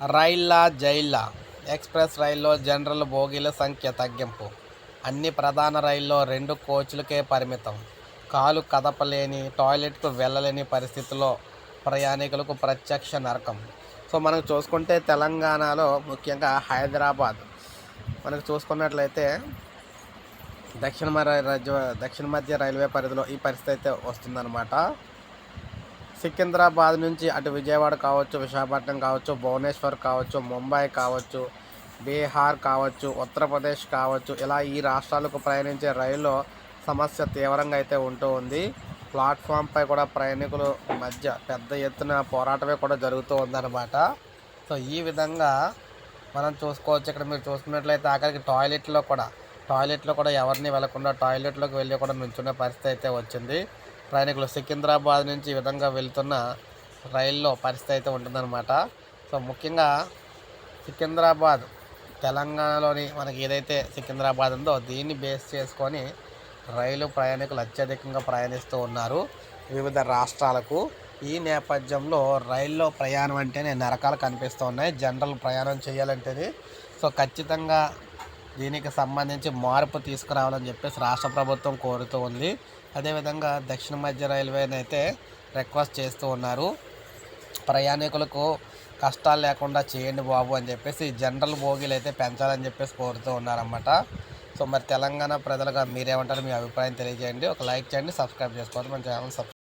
రైళ్ళ జైళ్ళ express రైల్లో general బోగీల సంఖ్య తగ్గింపు. అన్ని ప్రధాన రైల్లో రెండు కోచ్లకే పరిమితం. కాలు కదపలేని టాయిలెట్కు వెళ్ళలేని పరిస్థితిలో ప్రయాణికులకు ప్రత్యక్ష నరకం. సో మనకు చూసుకుంటే తెలంగాణలో ముఖ్యంగా హైదరాబాద్. మనకు చూసుకున్నట్లయితే దక్షిణ మధ్య దక్షిణ మధ్య రైల్వే పరిధిలో ఈ పరిస్థితి అయితే వస్తుందన్నమాట. సికింద్రాబాద్ నుంచి అటు విజయవాడ కావచ్చు విశాఖపట్నం కావచ్చు భువనేశ్వర్ కావచ్చు ముంబై కావచ్చు బీహార్ కావచ్చు ఉత్తరప్రదేశ్ కావచ్చు ఇలా ఈ రాష్ట్రాలకు ప్రయాణించే రైల్లో సమస్య తీవ్రంగా అయితే ఉంటూ ఉంది. ప్లాట్ఫామ్పై కూడా ప్రయాణికుల మధ్య పెద్ద ఎత్తున పోరాటమే కూడా జరుగుతూ ఉందన్నమాట. సో ఈ విధంగా మనం చూసుకోవచ్చు. ఇక్కడ మీరు చూసుకున్నట్లయితే ఆఖరికి టాయిలెట్లో కూడా టాయిలెట్లో కూడా ఎవరిని వెళ్ళకుండా టాయిలెట్లోకి వెళ్ళి కూడా నుంచునే పరిస్థితి అయితే వచ్చింది. ప్రయాణికులు సికింద్రాబాద్ నుంచి ఈ విధంగా వెళ్తున్న రైల్లో పరిస్థితి అయితే ఉంటుందన్నమాట. సో ముఖ్యంగా సికింద్రాబాద్ తెలంగాణలోని మనకి ఏదైతే సికింద్రాబాద్ ఉందో దీన్ని బేస్ చేసుకొని రైలు ప్రయాణికులు అత్యధికంగా ప్రయాణిస్తూ ఉన్నారు వివిధ రాష్ట్రాలకు. ఈ నేపథ్యంలో రైల్లో ప్రయాణం అంటేనే నరకాలు కనిపిస్తూ ఉన్నాయి. జనరల్ ప్రయాణం చేయాలంటేనే. సో ఖచ్చితంగా దీనికి సంబంధించి మార్పు తీసుకురావాలని చెప్పేసి రాష్ట్ర ప్రభుత్వం కోరుతూ ఉంది. అదేవిధంగా దక్షిణ మధ్య రైల్వేని అయితే రిక్వెస్ట్ చేస్తూ ఉన్నారు. ప్రయాణికులకు కష్టాలు లేకుండా చేయండి బాబు అని చెప్పేసి జనరల్ బోగీలు అయితే పెంచాలని చెప్పేసి కోరుతూ ఉన్నారన్నమాట. సో మరి తెలంగాణ ప్రజలుగా మీరేమంటారు? మీ అభిప్రాయం తెలియజేయండి. ఒక లైక్ చేయండి సబ్స్క్రైబ్ చేసుకోవాలి మన ఛానల్ సబ్స్క్రైబ్